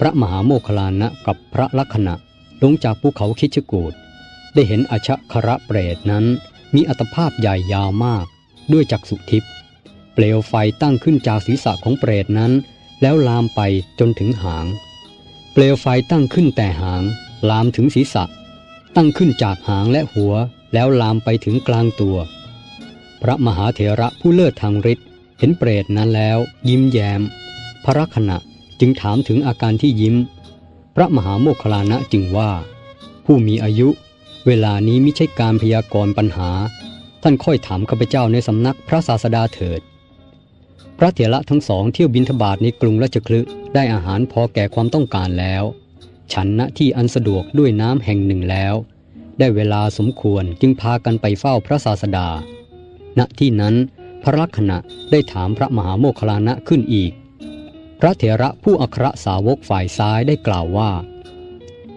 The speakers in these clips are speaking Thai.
พระมหาโมคลานะกับพระลักษณะลงจากภูเขาคิชกูดได้เห็นอชะคระเปรตนั้น มีอัตภาพใหญ่ยาวมาก ด้วยจักษุทิพย์เปลวไฟตั้งขึ้นจากศีรษะของเปรตนั้น แล้วลามไปจนถึงหาง เปลวไฟตั้งขึ้นแต่หาง ลามถึงศีรษะ ตั้งขึ้นจากหางและหัว แล้วลามไปถึงกลางตัว พระมหาเถระผู้เลิศทางฤทธิ์เห็นเปรตนั้นแล้ว ยิ้มแย้ม พระลักษณะ จึงถามถึงอาการที่ยิ้ม พระมหาโมคคลานะจึงว่า ผู้มีอายุ เวลานี้ไม่ใช่การพยากรณ์ปัญหา ท่านค่อยถามข้าพเจ้าในสำนักพระศาสดาเถิด พระเถระทั้งสองเที่ยวบินทบาทในกรุงราชคลึได้อาหารพอแก่ความต้องการแล้ว ฉันณที่อันสะดวกด้วยน้ำแห่งหนึ่งแล้ว ได้เวลาสมควรจึงพากันไปเฝ้าพระศาสดา ณที่นั้นพระลักษณะได้ถามพระมหาโมคคลานะขึ้นอีก พระเถระผู้อัครสาวกฝ่ายซ้ายได้กล่าวว่า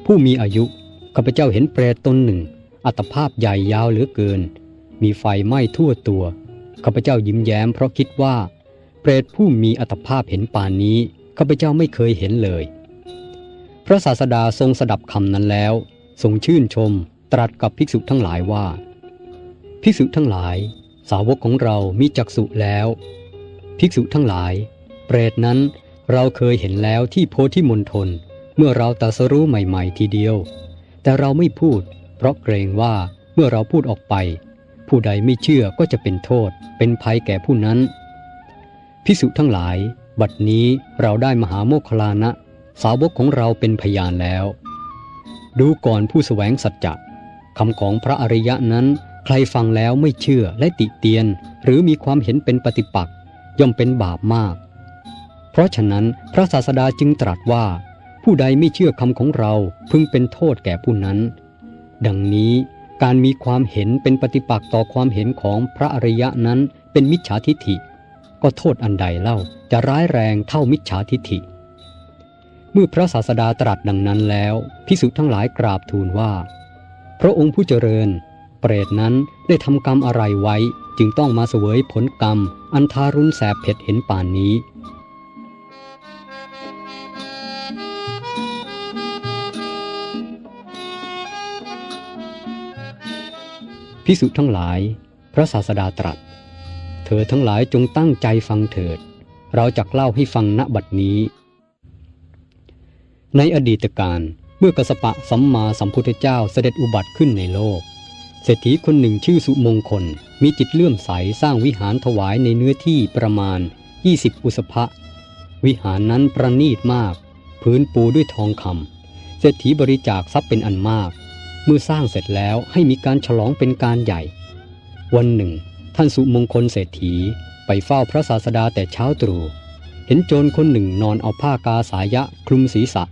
ผู้มีอายุข้าพเจ้าเห็นเปรตตนหนึ่ง อัตภาพใหญ่ยาวเหลือเกิน มีไฟไหม้ทั่วตัวข้าพเจ้ายิ้มแย้มเพราะคิดว่า เปรตผู้มีอัตภาพเห็นป่านนี้ข้าพเจ้าไม่เคยเห็นเลย พระศาสดาทรงสดับคำนั้นแล้ว ทรงชื่นชม ตรัสกับภิกษุทั้งหลายว่า ภิกษุทั้งหลาย สาวกของเรามีจักษุแล้ว ภิกษุทั้งหลาย เปรตนั้น เราเคยเห็นแล้วที่โพธิมณฑลเมื่อเราตรัสรู้ใหม่ ๆ ทีเดียว แต่เราไม่พูด เพราะเกรงว่าเมื่อเราพูดออกไป ผู้ใดไม่เชื่อก็จะเป็นโทษ เป็นภัยแก่ผู้นั้นภิกษุทั้งหลาย บัดนี้เราได้มหาโมคลานะ สาวกของเราเป็นพยานแล้ว ดูก่อนผู้แสวงสัจจะคำของพระอริยะนั้น ใครฟังแล้วไม่เชื่อและติเตียน หรือมีความเห็นเป็นปฏิปักษ์ย่อมเป็นบาปมาก เพราะฉะนั้นพระศาสดาจึงตรัสว่า ผู้ใดไม่เชื่อคำของเราพึงเป็นโทษแก่ผู้นั้น ดังนี้การมีความเห็นเป็นปฏิปักษ์ต่อความเห็นของพระอริยะนั้นเป็นมิจฉาทิฏฐิ ก็โทษอันใดเล่าจะร้ายแรงเท่ามิจฉาทิฏฐิ เมื่อพระศาสดาตรัสดังนั้นแล้วพิสุทั้งหลายกราบทูลว่า พระองค์ผู้เจริญ เปรตนั้นได้ทำกรรมอะไรไว้ จึงต้องมาเสวยผลกรรม อันทารุณแสบเผ็ดเห็นป่านนี้ พิสุทั้งหลาย พระศาสดาตรัส เธอทั้งหลายจงตั้งใจฟังเถิด เราจะเล่าให้ฟังณบัดนี้ ในอดีตการเมื่อกสปะสัมมาสัมพุทธเจ้าเสด็จอุบัติขึ้นในโลก เศรษฐีคนหนึ่งชื่อสุมงคล มีจิตเลื่อมใสสร้างวิหารถวายในเนื้อที่ประมาณ 20 อุสภะวิหารนั้นประณีตมาก พื้นปูด้วยทองคำเศรษฐีบริจาคทรัพย์เป็นอันมาก เมื่อสร้างเสร็จแล้วให้มีการฉลองเป็นการใหญ่ วันหนึ่ง ท่านสุมงคลเศรษฐีไปเฝ้าพระศาสดาแต่เช้าตรู่เห็นโจรคนหนึ่งนอนเอาผ้ากาสายะคลุมศีรษะ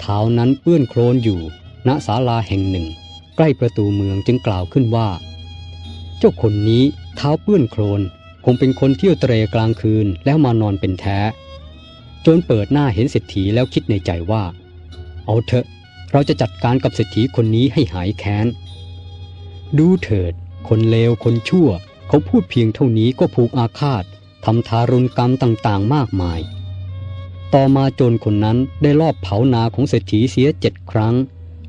เท้านั้นเปื้อนโคลนอยู่ ณศาลาแห่งหนึ่ง ใกล้ประตูเมืองจึงกล่าวขึ้นว่า เจ้าคนนี้เท้าเปื้อนโคลนคงเป็นคนเที่ยวเตรกลางคืนแล้วมานอนเป็นแท้ โจรเปิดหน้าเห็นเศรษฐีแล้วคิดในใจว่า เอาเถอะ เราจะจัดการกับเศรษฐีคนนี้ให้หายแค้น ดูเถิด คนเลวคนชั่ว เขาพูดเพียงเท่านี้ก็ผูกอาฆาตทำทารุณกรรมต่างๆ มากมาย ต่อมาโจรคนนั้นได้ลอบเผานาของเศรษฐีเสียเจ็ดครั้ง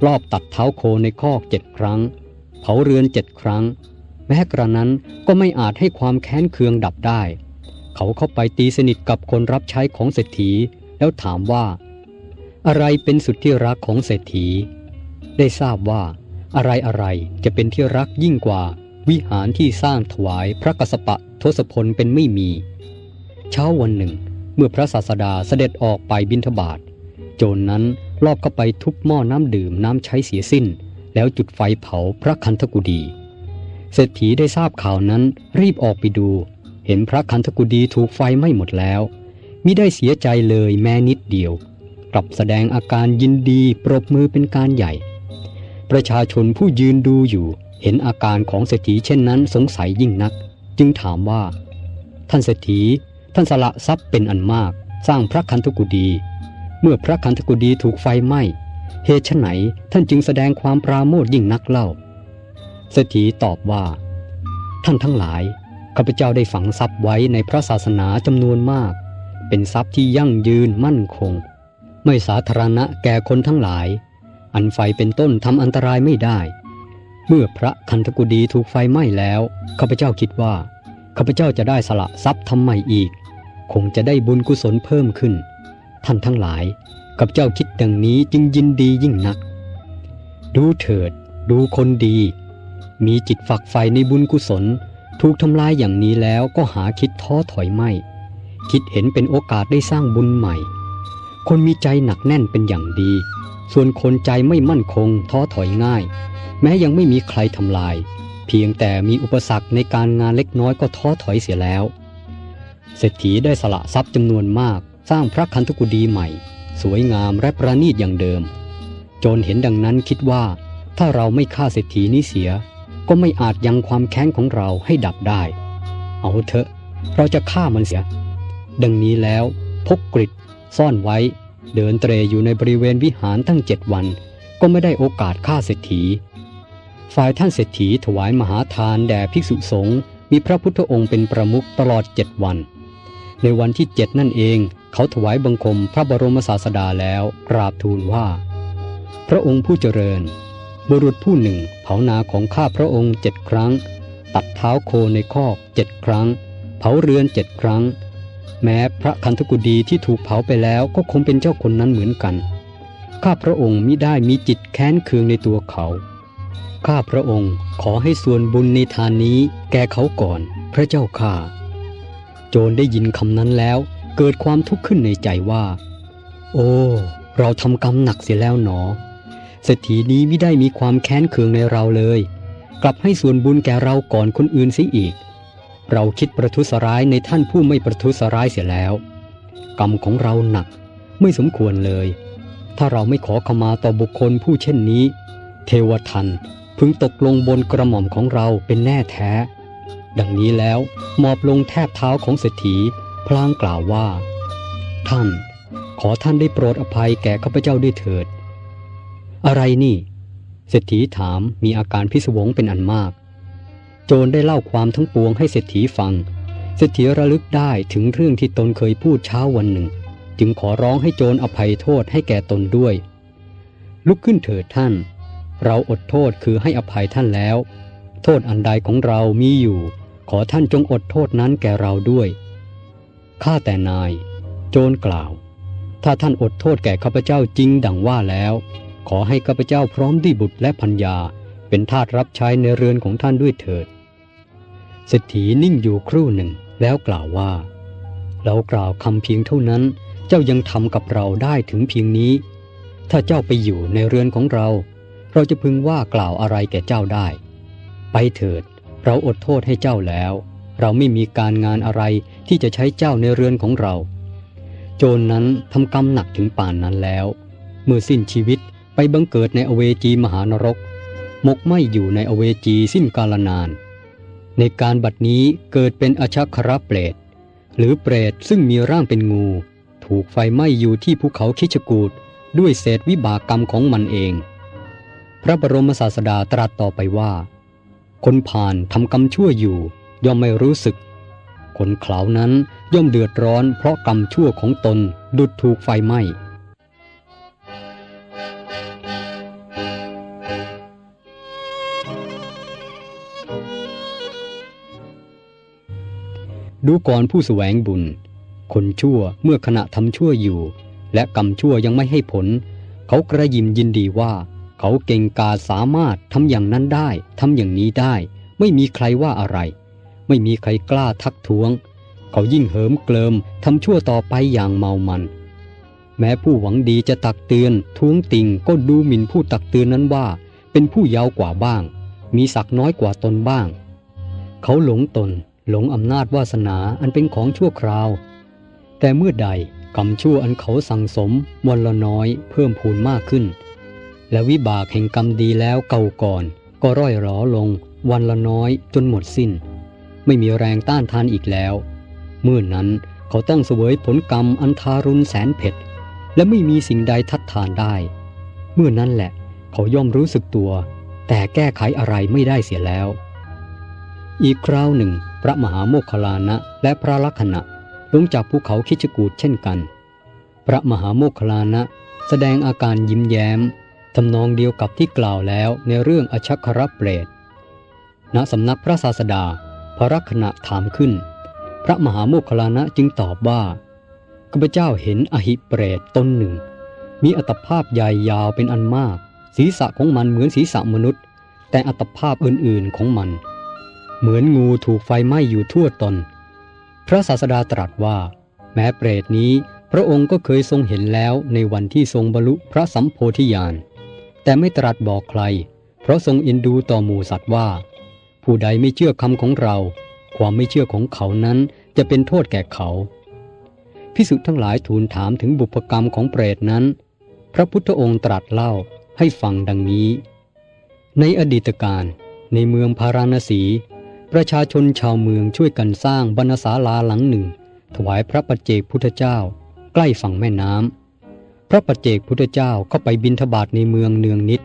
ลอบตัดเท้าโคในคอกเจ็ดครั้ง เผาเรือนเจ็ดครั้ง แม้กระนั้นก็ไม่อาจให้ความแค้นเคืองดับได้ เขาเข้าไปตีสนิทกับคนรับใช้ของเศรษฐีแล้วถามว่า อะไรเป็นสุดที่รักของเศรษฐี ได้ทราบว่า อะไรอะไรจะเป็นที่รักยิ่งกว่า วิหารที่สร้างถวายพระกสปะทศพลเป็นไม่มี เช้าวันหนึ่ง เมื่อพระศาสดาเสด็จออกไปบิณฑบาตโจรนนั้นลอบเข้าไปทุบหม้อน้ำดื่มน้ำใช้เสียสิ้น แล้วจุดไฟเผาพระคันธกุดี เศรษฐีได้ทราบข่าวนั้นรีบออกไปดู เห็นพระคันธกุดีถูกไฟไหม้หมดแล้วมิได้เสียใจเลยแม้นิดเดียว กลับแสดงอาการยินดีปรบมือเป็นการใหญ่ ประชาชนผู้ยืนดูอยู่ เห็นอาการของเศรษฐีเช่นนั้นสงสัยยิ่งนัก จึงถามว่า ท่านเศรษฐีท่านสละทรัพย์เป็นอันมาก สร้างพระคันธกุดี เมื่อพระคันธกุดีถูกไฟไหม้เหตุไฉนท่านจึงแสดงความปราโมทย์ยิ่งนักเล่าเศรษฐีตอบว่า ท่านทั้งหลายข้าพเจ้าได้ฝังทรัพย์ไว้ในพระศาสนาจำนวนมาก เป็นทรัพย์ที่ยั่งยืนมั่นคง ไม่สาธารณะแก่คนทั้งหลาย อันไฟเป็นต้นทำอันตรายไม่ได้ เมื่อพระคันธกุดีถูกไฟไหม้แล้วข้าพเจ้าคิดว่าข้าพเจ้าจะได้สละทรัพย์ทำใหม่อีก คงจะได้บุญกุศลเพิ่มขึ้น ท่านทั้งหลายข้าพเจ้าคิดดังนี้จึงยินดียิ่งนัก ดูเถิด ดูคนดี มีจิตฝักใฝ่ในบุญกุศลถูกทำลายอย่างนี้แล้วก็หาคิดท้อถอยไม่ คิดเห็นเป็นโอกาสได้สร้างบุญใหม่ คนมีใจหนักแน่นเป็นอย่างดี ส่วนคนใจไม่มั่นคงท้อถอยง่าย แม้ยังไม่มีใครทำลาย เพียงแต่มีอุปสรรคในการงานเล็กน้อยก็ท้อถอยเสียแล้ว เศรษฐีได้สละทรัพย์จำนวนมาก สร้างพระคันธกุฎีใหม่ สวยงามและประณีตอย่างเดิม โจรเห็นดังนั้นคิดว่า ถ้าเราไม่ฆ่าเศรษฐีนี้เสีย ก็ไม่อาจยังความแค้นของเราให้ดับได้ เอาเถอะ เราจะฆ่ามันเสีย ดังนี้แล้วพกกริด ซ่อนไว้ เดินเตรอยู่ในบริเวณวิหารตั้งเจ็ดวัน ก็ไม่ได้โอกาสฆ่าเศรษฐี ฝ่ายท่านเศรษฐีถวายมหาทานแด่ภิกษุสงฆ์มีพระพุทธองค์เป็นประมุขตลอดเจ็ดวัน ในวันที่เจ็ดนั่นเอง เขาถวายบังคมพระบรมศาสดาแล้วกราบทูลว่า พระองค์ผู้เจริญ บุรุษผู้หนึ่งเผานาของข้าพระองค์เจ็ดครั้ง ตัดเท้าโคในคอกเจ็ดครั้ง เผาเรือนเจ็ดครั้ง แม้พระคันธกุฎีที่ถูกเผาไปแล้วก็คงเป็นเจ้าคนนั้นเหมือนกัน ข้าพระองค์มิได้มีจิตแค้นเคืองในตัวเขา ข้าพระองค์ขอให้ส่วนบุญในทานนี้แก่เขาก่อน พระเจ้าข้า โจรได้ยินคำนั้นแล้ว เกิดความทุกข์ขึ้นในใจว่า โอ้ เราทำกรรมหนักเสียแล้วหนอ เศรษฐีนี้ไม่ได้มีความแค้นเคืองในเราเลย กลับให้ส่วนบุญแก่เราก่อนคนอื่นเสียอีก เราคิดประทุษร้ายในท่านผู้ไม่ประทุษร้ายเสียแล้ว กรรมของเราหนักไม่สมควรเลย ถ้าเราไม่ขอขมาต่อบุคคลผู้เช่นนี้ เทวทันพึงตกลงบนกระหม่อมของเราเป็นแน่แท้ ดังนี้แล้วหมอบลงแทบเท้าของเศรษฐีพลางกล่าวว่า ท่าน ขอท่านได้โปรดอภัยแก่ข้าพเจ้าด้วยเถิด อะไรนี่เศรษฐีถามมีอาการพิศวงเป็นอันมาก โจรได้เล่าความทั้งปวงให้เศรษฐีฟัง เศรษฐีระลึกได้ถึงเรื่องที่ตนเคยพูดเช้าวันหนึ่ง จึงขอร้องให้โจรอภัยโทษให้แก่ตนด้วย ลุกขึ้นเถิดท่าน เราอดโทษคือให้อภัยท่านแล้ว โทษอันใดของเรามีอยู่ ขอท่านจงอดโทษนั้นแก่เราด้วย ข้าแต่นาย โจรกล่าว ถ้าท่านอดโทษแก่ข้าพเจ้าจริงดังว่าแล้ว ขอให้ข้าพเจ้าพร้อมด้วยบุตรและพัญญาเป็นทาสรับใช้ในเรือนของท่านด้วยเถิด เศรษฐีนิ่งอยู่ครู่หนึ่งแล้วกล่าวว่า เรากล่าวคำเพียงเท่านั้น เจ้ายังทำกับเราได้ถึงเพียงนี้ ถ้าเจ้าไปอยู่ในเรือนของเรา เราจะพึงว่ากล่าวอะไรแก่เจ้าได้ ไปเถิด เราอดโทษให้เจ้าแล้ว เราไม่มีการงานอะไรที่จะใช้เจ้าในเรือนของเรา โจรนนั้นทำกรรมหนักถึงป่านนั้นแล้ว เมื่อสิ้นชีวิตไปบังเกิดในอเวจีมหานรก หมกไหมอยู่ในอเวจีสิ้นกาลนาน ในการบัดนี้เกิดเป็นอชัครเปรต หรือเปรตซึ่งมีร่างเป็นงู ถูกไฟไหม้อยู่ที่ภูเขาคิชกูดด้วยเศษวิบากกรรมของมันเอง พระบรมศาสดาตรัสต่อไปว่า คนผ่านทำกรรมชั่วอยู่ ย่อมไม่รู้สึก คนเขาานั้นย่อมเดือดร้อนเพราะกรรมชั่วของตนดุดถูกไฟไหม้ ดูก่อนผู้แสวงบุญ คนชั่วเมื่อขณะทำชั่วอยู่ และกรรมชั่วยังไม่ให้ผล เขากระยิมยินดีว่า เขาเก่งกาสามารถทำอย่างนั้นได้ทำอย่างนี้ได้ ไม่มีใครว่าอะไร ไม่มีใครกล้าทักท้วง เขายิ่งเหิมเกลิมทำชั่วต่อไปอย่างเมามัน แม้ผู้หวังดีจะตักเตือนท้วงติงก็ดูหมิ่นผู้ตักเตือนนั้นว่า เป็นผู้ยาวกว่าบ้าง มีศักดิน้อยกว่าตนบ้าง เขาหลงตน หลงอำนาจวาสนาอันเป็นของชั่วคราว แต่เมื่อใดกรรมชั่วอันเขาสั่งสมวันละน้อยเพิ่มพูนมากขึ้น และวิบากแห่งกรรมดีแล้วเก่าก่อน ก็ร่อยหรอลง วันละน้อยจนหมดสิ้น ไม่มีแรงต้านทานอีกแล้ว เมื่อนนั้นเขาต้องเสวยผลกรรมอันทารุณแสนเผ็ด และไม่มีสิ่งใดทัดทานได้ เมื่อนั้นแหละ เขาย่อมรู้สึกตัว แต่แก้ไขอะไรไม่ได้เสียแล้ว อีกคราวหนึ่ง พระมหาโมคคลานะและพระลักษณะลงจากภูเขาคิชกูดเช่นกัน พระมหาโมคคลานะแสดงอาการยิ้มแย้มทำนองเดียวกับที่กล่าวแล้วในเรื่องอชัครเปรตณสำนักพระศาสดา พระรักณะถามขึ้น พระมหาโมคคลานะจึงตอบว่าข้าพเจ้าเห็นอหิเปรตตนหนึ่ง มีอัตภาพใหญ่ยาวเป็นอันมาก ศีรษะของมันเหมือนศีรษะมนุษย์ แต่อัตภาพอื่นๆของมัน เหมือนงูถูกไฟไหม้อยู่ทั่วตน พระศาสดาตรัสว่า แม้เปรตนี้ พระองค์ก็เคยทรงเห็นแล้วในวันที่ทรงบรรลุพระสัมโพธิญาณ แต่ไม่ตรัสบอกใคร เพราะทรงอินดูต่อหมู่สัตว์ว่า ผู้ใดไม่เชื่อคำของเรา ความไม่เชื่อของเขานั้นจะเป็นโทษแก่เขาพิสุทั้งหลายทูลถามถึงบุพกรรมของเปรตนั้น พระพุทธองค์ตรัสเล่าให้ฟังดังนี้ ในอดีตการในเมืองพาราณสี ประชาชนชาวเมืองช่วยกันสร้างบรรณศาลาหลังหนึ่ง ถวายพระปัจเจกพุทธเจ้า ใกล้ฝั่งแม่น้ำพระปัจเจกพุทธเจ้าเข้าไปบินทบาทในเมืองเนืองนิด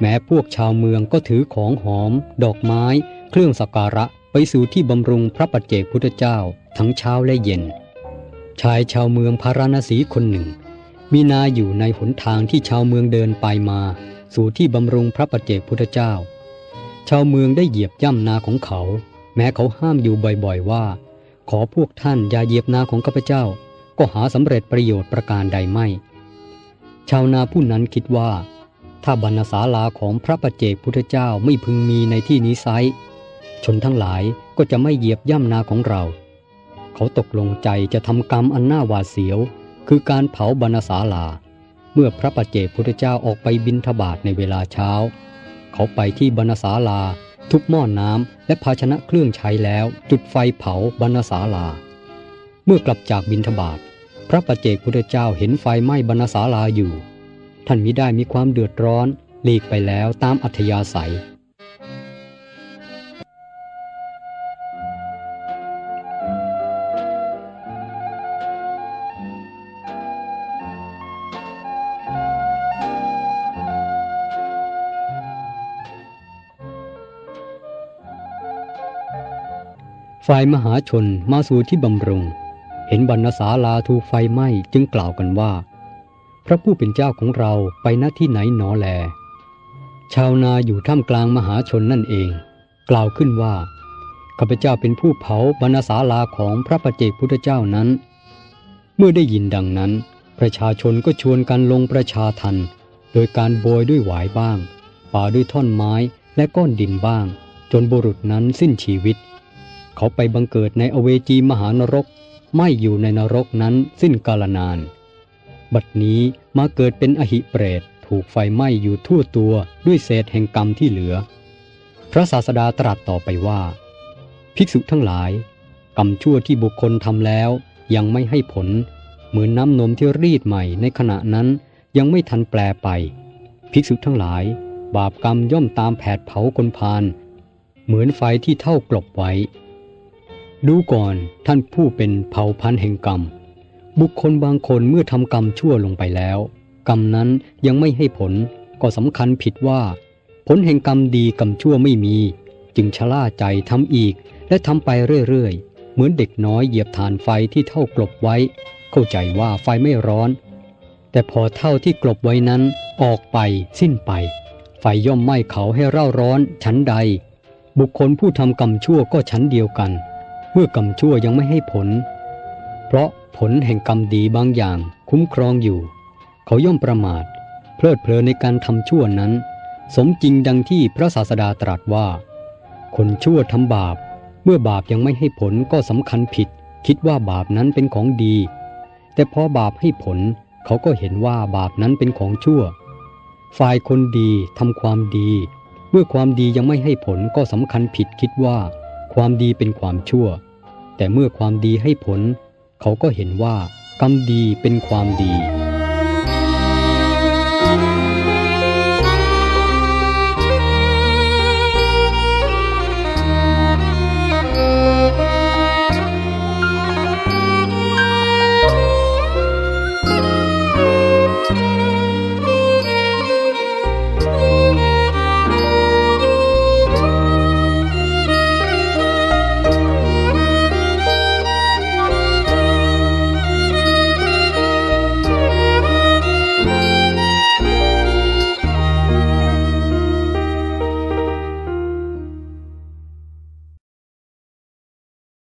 แม้พวกชาวเมืองก็ถือของหอม ดอกไม้ เครื่องสักการะไปสู่ที่บำรุงพระปัจเจกพุทธเจ้าทั้งเช้าและเย็น ชายชาวเมืองพาราณสีคนหนึ่ง มีนาอยู่ในหนทางที่ชาวเมืองเดินไปมา สู่ที่บำรุงพระปัจเจกพุทธเจ้า ชาวเมืองได้เหยียบย่ำนาของเขา แม้เขาห้ามอยู่บ่อยๆว่า ขอพวกท่านอย่าเหยียบนาของข้าพเจ้า ก็หาสำเร็จประโยชน์ประการใดไม่ ชาวนาผู้นั้นคิดว่า ถ้าบรรณศาลาของพระปัจเจกพุทธเจ้าไม่พึงมีในที่นี้ไซชนทั้งหลายก็จะไม่เหยียบย่ำนาของเรา เขาตกลงใจจะทำกรรมอันน่าหวาดเสียว คือการเผาบรรณศาลา เมื่อพระปัจเจกพุทธเจ้าออกไปบินทบาทในเวลาเช้า เขาไปที่บรรณศาลา ทุบหม้อนน้ำและภาชนะเครื่องใช้แล้ว จุดไฟเผาบรรณศาลา เมื่อกลับจากบินทบาทพระประเจกพุทธเจ้าเห็นไฟไหม้บรรณศาลาอยู่ ท่านมิได้มีความเดือดร้อนหลีกไปแล้วตามอัธยาศัย ฝ่ายมหาชนมาสู่ที่บำรุง เห็นบรรณศาลาถูกไฟไหม้จึงกล่าวกันว่า พระผู้เป็นเจ้าของเราไปณที่ไหนหนอแล ชาวนาอยู่ท่ามกลางมหาชนนั่นเอง กล่าวขึ้นว่าข้าพเจ้าเป็นผู้เผาบรรณศาลาของพระประเจกพุทธเจ้านั้น เมื่อได้ยินดังนั้น ประชาชนก็ชวนกันลงประชาทันโดยการโบยด้วยหวายบ้างป่าด้วยท่อนไม้และก้อนดินบ้าง จนบุรุษนั้นสิ้นชีวิต เขาไปบังเกิดในอเวจีมหานรก ไม่อยู่ในนรกนั้นสิ้นกาลนาน บัดนี้มาเกิดเป็นอหิเปรตถูกไฟไหม้อยู่ทั่วตัวด้วยเศษแห่งกรรมที่เหลือ พระศาสดาตรัสต่อไปว่า ภิกษุทั้งหลาย กรรมชั่วที่บุคคลทำแล้ว ยังไม่ให้ผล เหมือนน้ำนมที่รีดใหม่ในขณะนั้นยังไม่ทันแปลไป ภิกษุทั้งหลาย บาปกรรมย่อมตามแผดเผาคนพาลเหมือนไฟที่เท่ากลบไว้ ดูก่อนท่านผู้เป็นเผ่าพันธุ์แห่งกรรม บุคคลบางคนเมื่อทำกรรมชั่วลงไปแล้ว กรรมนั้นยังไม่ให้ผลก็สำคัญผิดว่า ผลแห่งกรรมดีกรรมชั่วไม่มี จึงชะล่าใจทำอีกและทำไปเรื่อยๆ เหมือนเด็กน้อยเหยียบฐานไฟที่เท่ากลบไว้ เข้าใจว่าไฟไม่ร้อน แต่พอเท่าที่กลบไว้นั้นออกไปสิ้นไป ไฟย่อมไหม้เขาให้เร่าร้อนชั้นใด บุคคลผู้ทำกรรมชั่วก็ชั้นเดียวกัน เมื่อกรรมชั่วยังไม่ให้ผล เพราะผลแห่งกรรมดีบางอย่างคุ้มครองอยู่ เขาย่อมประมาท เพลิดเพลินในการทำชั่วนั้น สมจริงดังที่พระศาสดาตรัสว่า คนชั่วทำบาป เมื่อบาปยังไม่ให้ผลก็สำคัญผิด คิดว่าบาปนั้นเป็นของดี แต่พอบาปให้ผลเขาก็เห็นว่าบาปนั้นเป็นของชั่ว ฝ่ายคนดีทำความดี เมื่อความดียังไม่ให้ผลก็สำคัญผิดคิดว่า ความดีเป็นความชั่ว แต่เมื่อความดีให้ผล เขาก็เห็นว่ากรรมดีเป็นความดี